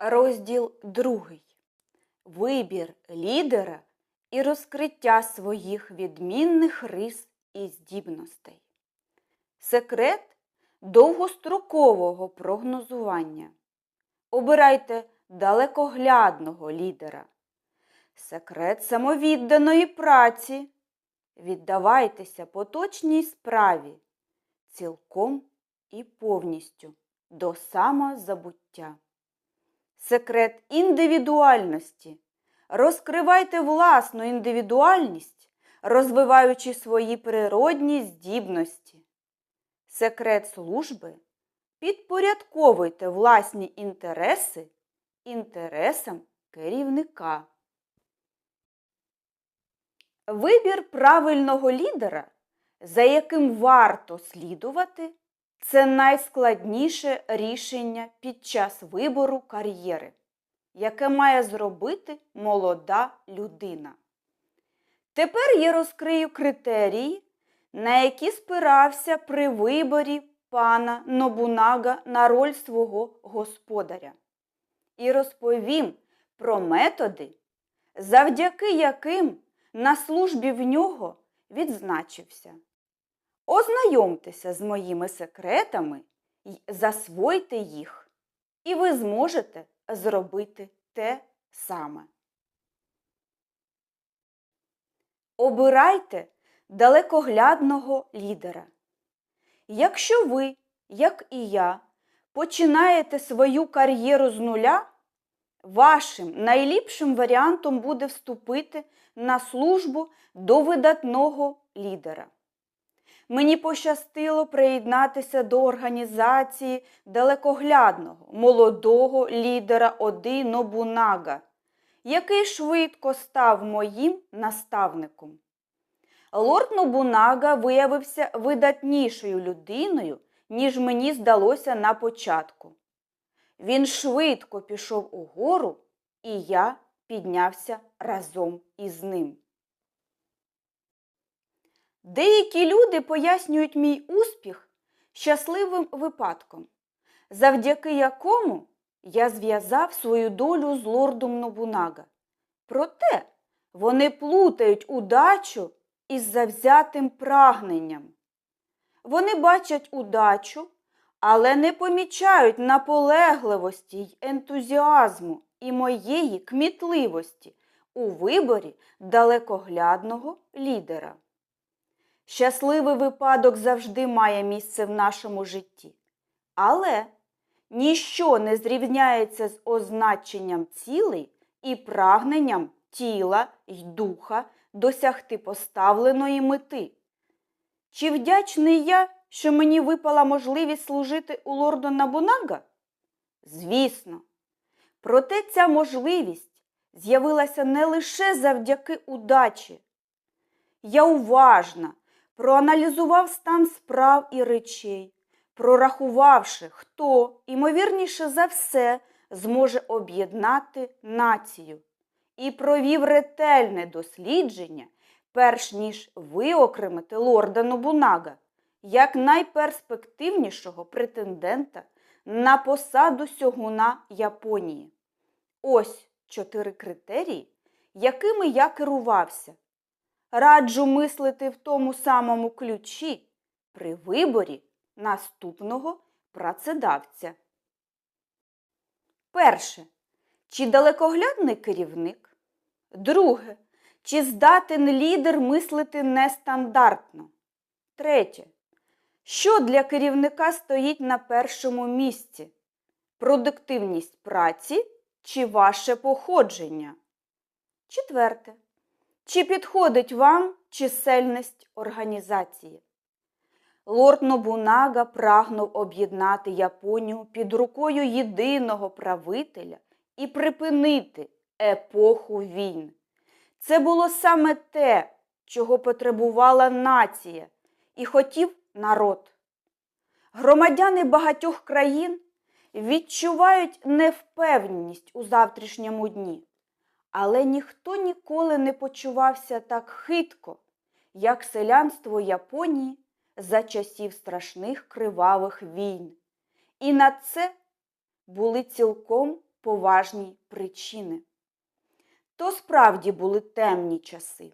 Розділ другий. Вибір лідера і розкриття своїх відмінних рис і здібностей. Секрет довгострокового прогнозування. Обирайте далекоглядного лідера. Секрет самовідданої праці. Віддавайтеся поточній справі цілком і повністю до самозабуття. Секрет індивідуальності. Розкривайте власну індивідуальність, розвиваючи свої природні здібності. Секрет служби. Підпорядковуйте власні інтереси інтересам керівника. Вибір правильного лідера, за яким варто слідувати, це найскладніше рішення під час вибору кар'єри, яке має зробити молода людина. Тепер я розкрию критерії, на які спирався при виборі пана Нобунага на роль свого господаря, і розповім про методи, завдяки яким на службі в нього відзначився. Ознайомтеся з моїми секретами й засвойте їх, і ви зможете зробити те саме. Обирайте далекоглядного лідера. Якщо ви, як і я, починаєте свою кар'єру з нуля, вашим найліпшим варіантом буде вступити на службу до видатного лідера. Мені пощастило приєднатися до організації далекоглядного, молодого лідера Оди Нобунага, який швидко став моїм наставником. Лорд Нобунага виявився видатнішою людиною, ніж мені здалося на початку. Він швидко пішов угору, і я піднявся разом із ним. Деякі люди пояснюють мій успіх щасливим випадком, завдяки якому я зв'язав свою долю з лордом Нобунага. Проте вони плутають удачу із завзятим прагненням. Вони бачать удачу, але не помічають наполегливості й ентузіазму і моєї кмітливості у виборі далекоглядного лідера. Щасливий випадок завжди має місце в нашому житті. Але ніщо не зрівняється з означенням цілей і прагненням тіла й духа досягти поставленої мети. Чи вдячний я, що мені випала можливість служити у лорда Набунага? Звісно. Проте ця можливість з'явилася не лише завдяки удачі. Я уважна проаналізував стан справ і речей, прорахувавши, хто, імовірніше за все, зможе об'єднати націю, і провів ретельне дослідження, перш ніж виокремити лорда Нобунага як найперспективнішого претендента на посаду сьогуна Японії. Ось чотири критерії, якими я керувався. Раджу мислити в тому самому ключі при виборі наступного працедавця. Перше. Чи далекоглядний керівник? Друге. Чи здатен лідер мислити нестандартно? Третє. Що для керівника стоїть на першому місці? Продуктивність праці чи ваше походження? Четверте. Чи підходить вам чисельність організації? Лорд Нобунага прагнув об'єднати Японію під рукою єдиного правителя і припинити епоху війн. Це було саме те, чого потребувала нація і хотів народ. Громадяни багатьох країн відчувають невпевненість у завтрашньому дні. Але ніхто ніколи не почувався так хитко, як селянство Японії за часів страшних кривавих війн. І на це були цілком поважні причини. То справді були темні часи.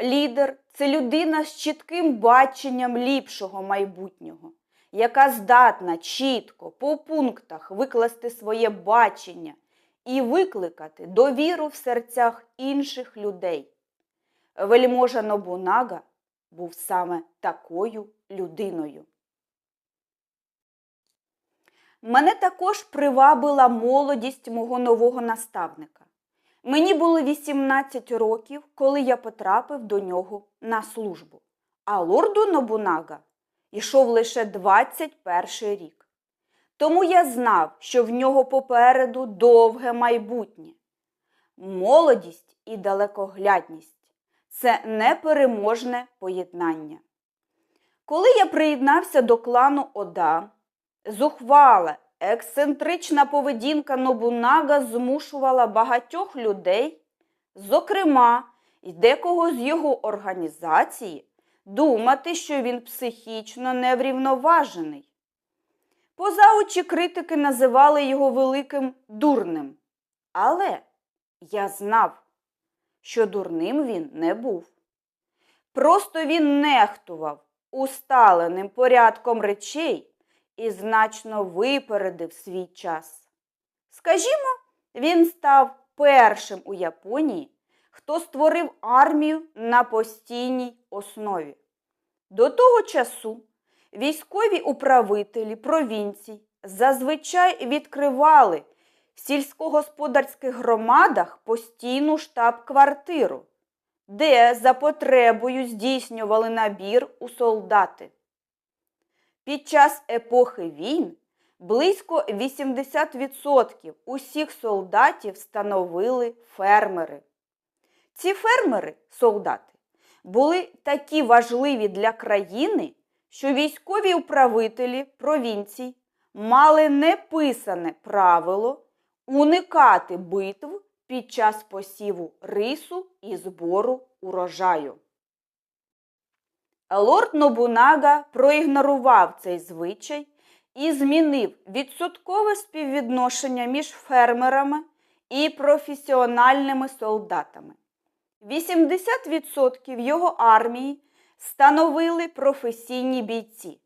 Лідер це людина з чітким баченням ліпшого майбутнього, яка здатна чітко по пунктах викласти своє бачення і викликати довіру в серцях інших людей. Вельможа Нобунага був саме такою людиною. Мене також привабила молодість мого нового наставника. Мені було 18 років, коли я потрапив до нього на службу, а лорду Нобунага йшов лише 21 рік. Тому я знав, що в нього попереду довге майбутнє. Молодість і далекоглядність це непереможне поєднання. Коли я приєднався до клану Ода, зухвала, ексцентрична поведінка Нобунага змушувала багатьох людей, зокрема, і декого з його організації, думати, що він психічно неврівноважений. Поза очі критики називали його великим дурним. Але я знав, що дурним він не був. Просто він нехтував усталеним порядком речей і значно випередив свій час. Скажімо, він став першим у Японії, хто створив армію на постійній основі. До того часу військові управителі провінцій зазвичай відкривали в сільськогосподарських громадах постійну штаб-квартиру, де за потребою здійснювали набір у солдати. Під час епохи війн близько 80% усіх солдатів становили фермери. Ці фермери, солдати, були такі важливі для країни, що військові управителі провінцій мали неписане правило уникати битв під час посіву рису і збору урожаю. Лорд Нобунага проігнорував цей звичай і змінив відсоткове співвідношення між фермерами і професіональними солдатами. 80% його армії становили професійні бійці.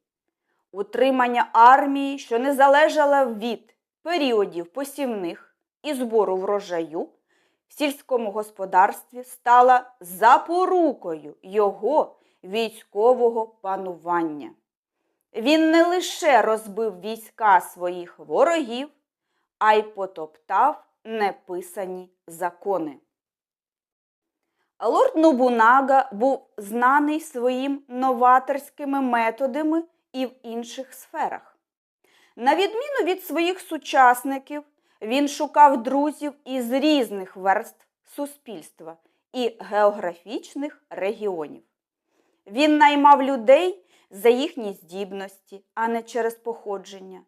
Утримання армії, що не залежало від періодів посівних і збору врожаю, в сільському господарстві стала запорукою його військового панування. Він не лише розбив війська своїх ворогів, а й потоптав неписані закони. Лорд Нобунага був знаний своїм новаторськими методами і в інших сферах. На відміну від своїх сучасників, він шукав друзів із різних верств суспільства і географічних регіонів. Він наймав людей за їхні здібності, а не через походження,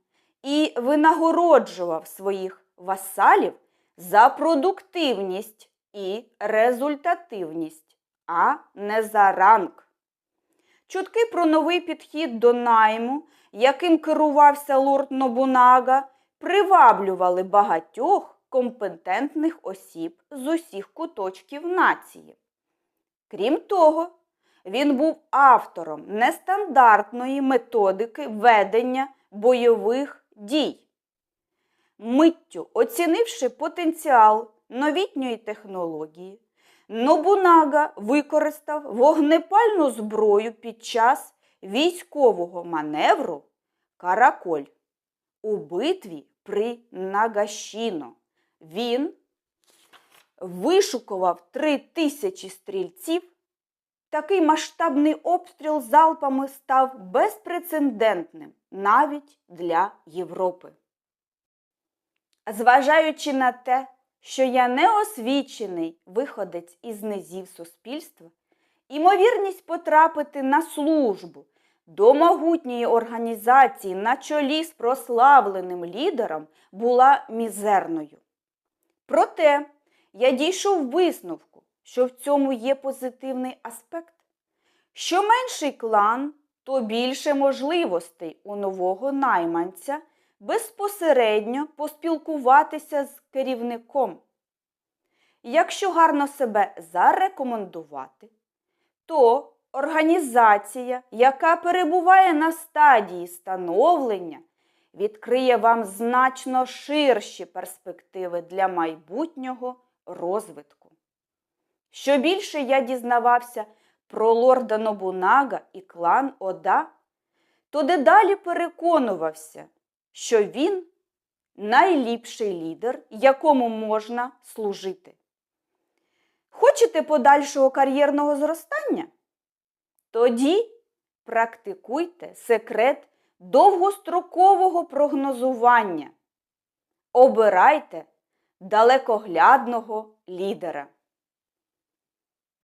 і винагороджував своїх васалів за продуктивність і результативність, а не за ранг. Чутки про новий підхід до найму, яким керувався лорд Нобунага, приваблювали багатьох компетентних осіб з усіх куточків нації. Крім того, він був автором нестандартної методики ведення бойових дій. Миттю оцінивши потенціал новітньої технології, Нобунага використав вогнепальну зброю під час військового маневру Караколь у битві при Нагашіно. Він вишукував три тисячі стрільців. Такий масштабний обстріл залпами став безпрецедентним навіть для Європи. Зважаючи на те, що я неосвічений виходець із низів суспільства, імовірність потрапити на службу до могутньої організації на чолі з прославленим лідером була мізерною. Проте я дійшов висновку, що в цьому є позитивний аспект. Що менший клан, то більше можливостей у нового найманця безпосередньо поспілкуватися з керівником. Якщо гарно себе зарекомендувати, то організація, яка перебуває на стадії становлення, відкриє вам значно ширші перспективи для майбутнього розвитку. Що більше я дізнавався про лорда Нобунага і клан Ода, то дедалі переконувався, що він найліпший лідер, якому можна служити. Хочете подальшого кар'єрного зростання? Тоді практикуйте секрет довгострокового прогнозування. Обирайте далекоглядного лідера.